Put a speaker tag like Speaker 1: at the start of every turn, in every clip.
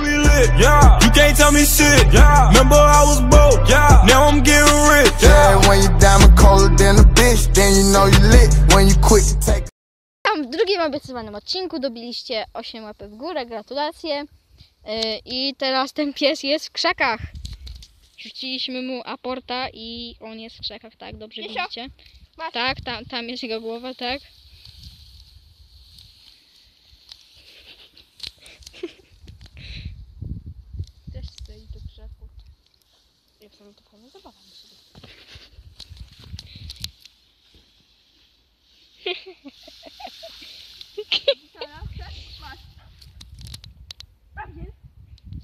Speaker 1: very lit. Yeah, you can't tell me shit. Yeah, remember I was broke. Yeah, now I'm getting rich.
Speaker 2: Yeah, when you diamond colder than a bitch, then you know you lit. When you quit to take
Speaker 3: Tam w drugim obiecywanym odcinku dobiliście 8 łapek w górę, gratulacje. Yy, I teraz ten pies jest w krzakach. Rzuciliśmy mu aporta i on jest w krzakach, tak? Dobrze widzicie?
Speaker 4: masz.
Speaker 3: Tak, tam, tam jest jego głowa, tak?
Speaker 4: Też stoi do krzaku. Sobie to powiem, zabawam sobie.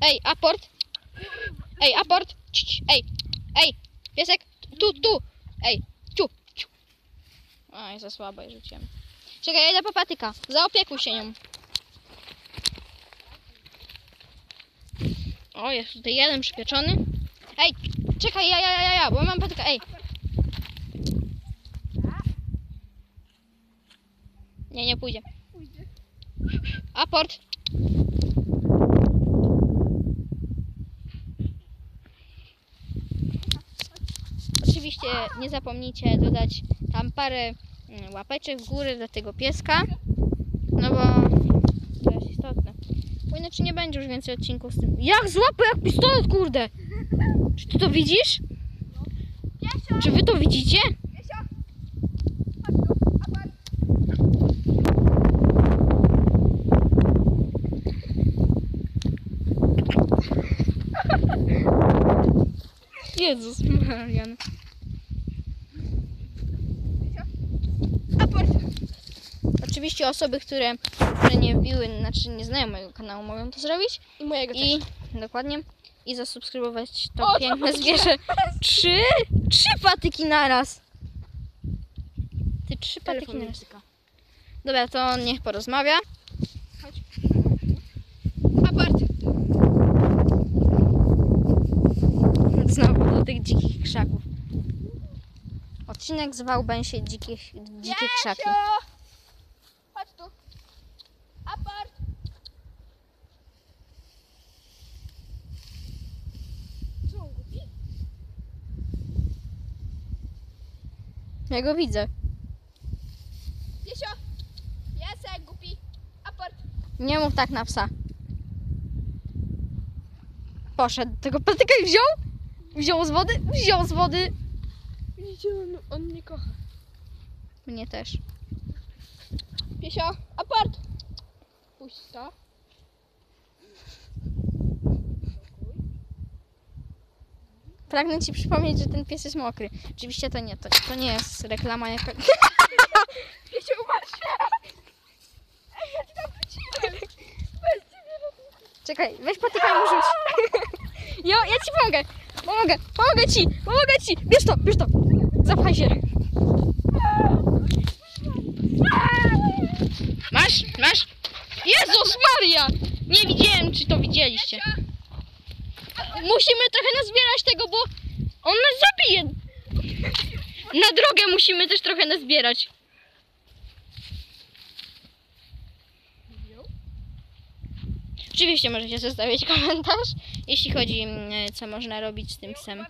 Speaker 3: Ej, aport! Ej, aport! Cii, Ej, ej, piesek, tu, tu! Ej, ciu, ciu. Oj, za słabo je rzuciłem. Czekaj, ja idę po patyka. Zaopiekuj się nią. O, jest tutaj jeden przypieczony. Ej, czekaj, ja, ja, ja, ja, bo mam patyka, ej. Nie, nie pójdzie. Aport. Oczywiście nie zapomnijcie dodać tam parę mm, łapeczek w górę dla tego pieska. No bo to jest istotne. Bo inaczej nie będzie już więcej odcinków z tym. Jak złapę jak pistolet, kurde! Czy ty to widzisz? Czy wy to widzicie? Jezus Marian. Oczywiście osoby, które, które nie wbiły, znaczy nie znają mojego kanału, mogą to zrobić.
Speaker 4: I mojego
Speaker 3: I dokładnie. I zasubskrybować to piękne zwierzę. Trzy? Trzy patyki naraz. Ty trzy patyki
Speaker 4: Telefon
Speaker 3: naraz. Dobra, to on niech porozmawia.
Speaker 4: Apart.
Speaker 3: Znowu do tych dzikich krzaków. Odcinek zwał się dzikich, dzikie krzaki.
Speaker 4: Chodź tu. Apart. Co on głupi?
Speaker 3: Ja go widzę.
Speaker 4: Piesio. Piesek głupi. Apart.
Speaker 3: Nie mów tak na psa. Poszedł. Tego patyka i wziął? Wziął z wody? Wziął z wody.
Speaker 4: Widzicie, on, on mnie kocha.
Speaker 3: Mnie też.
Speaker 4: Piesio. Apart. Puść to.
Speaker 3: Pragnę ci przypomnieć, że ten pies jest mokry. Oczywiście to nie, to, to nie jest reklama jaka...
Speaker 4: Piesio, umarł się. Ej, ja ci tam wróciłem. Weź
Speaker 3: Czekaj, weź patyka i mu rzuć. Jo, ja ci pomogę. Pomogę, pomogę ci, pomogę ci. Bierz to, bierz to. Zapchaj się. Masz, masz. Jezus Maria! Nie widziałem, czy to widzieliście. Musimy trochę nazbierać tego, bo on nas zabije. Na drogę musimy też trochę nazbierać. Oczywiście możecie zostawić komentarz, jeśli chodzi mm, co można robić z tym psem.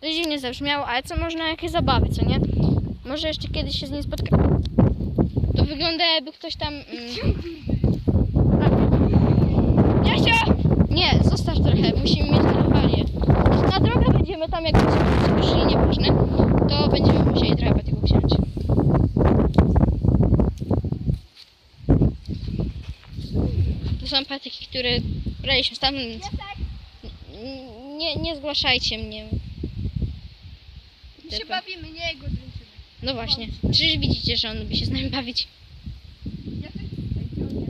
Speaker 3: To dziwnie zabrzmiało, ale co można, jakie zabawy, co nie? Może jeszcze kiedyś się z nim spotka. To wygląda jakby ktoś tam... Mm... Nie, zostaw trochę, musimy mieć walię. Na drogę będziemy tam, jak będziemy szli, nieważne, to będziemy musieli trochę patyku wziąć. To są patyki, które braliśmy więc n- nie, nie zgłaszajcie mnie.
Speaker 4: My się bawimy, nie jego dręczymy.
Speaker 3: No właśnie. Czyż widzicie, że on lubi się z nami bawić?
Speaker 4: Ja też tutaj ciągnę.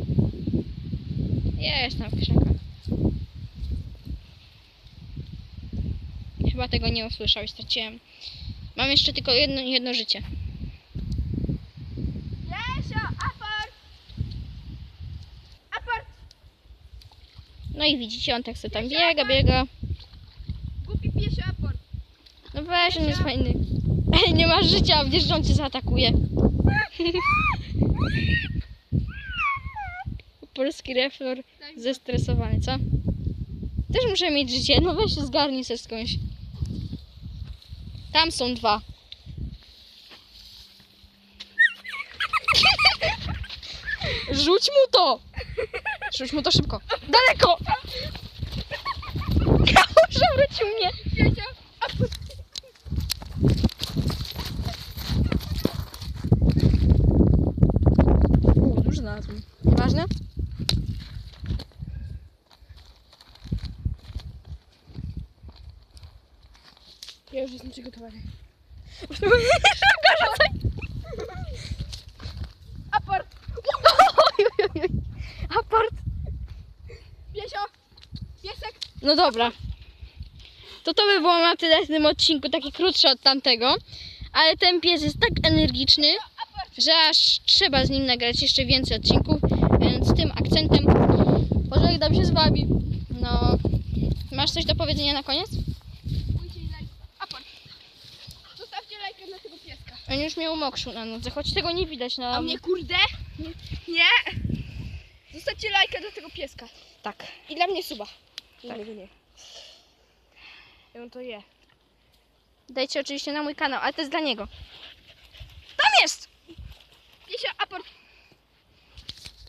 Speaker 3: Ja jestem w krzakach. Chyba tego nie usłyszał i straciłem. Mam jeszcze tylko jedno, jedno życie.
Speaker 4: Piesio, apart. Apart.
Speaker 3: No i widzicie, on tak sobie tam biega, biega.
Speaker 4: Głupi piesio, apart.
Speaker 3: No weź, on jest fajny. Ej, nie masz życia, wiesz, że on cię zaatakuje. Po polski reflor
Speaker 4: Tak.
Speaker 3: zestresowany, co? Też muszę mieć życie, no weź się zgarnij se skądś. Tam są dwa. Rzuć mu to! Rzuć mu to szybko. Daleko!
Speaker 4: Ja już jestem przygotowany.
Speaker 3: Oj. Apart.
Speaker 4: Piesio! Piesek!
Speaker 3: No dobra. To to by było na tyle w tym odcinku, taki krótszy od tamtego. Ale ten pies jest tak energiczny, że aż trzeba z nim nagrać jeszcze więcej odcinków. Więc tym akcentem pożegnam się z wami. No, masz coś do powiedzenia na koniec?
Speaker 4: Bójcie i lajk. Aport! Zostawcie lajkę dla tego pieska.
Speaker 3: On już miał mokrzu na nodze, choć tego nie widać na...
Speaker 4: A mnie kurde? Nie. Nie! Zostawcie lajkę dla tego pieska.
Speaker 3: Tak.
Speaker 4: I dla mnie suba.
Speaker 3: Tak.
Speaker 4: Nie, nie. Ja on to je.
Speaker 3: Dajcie oczywiście na mój kanał, ale to jest dla niego. Tam jest!
Speaker 4: Piesio, aport!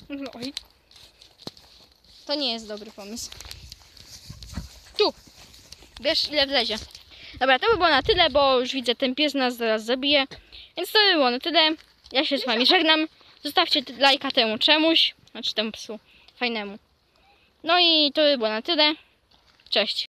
Speaker 3: No Oj. To nie jest dobry pomysł. Tu! Wiesz ile wlezie. Dobra, to by było na tyle, bo już widzę, ten pies nas zaraz zabije. Więc to by było na tyle. Ja się z wami żegnam. Zostawcie lajka temu czemuś. Znaczy temu psu fajnemu. No i to by było na tyle. Cześć.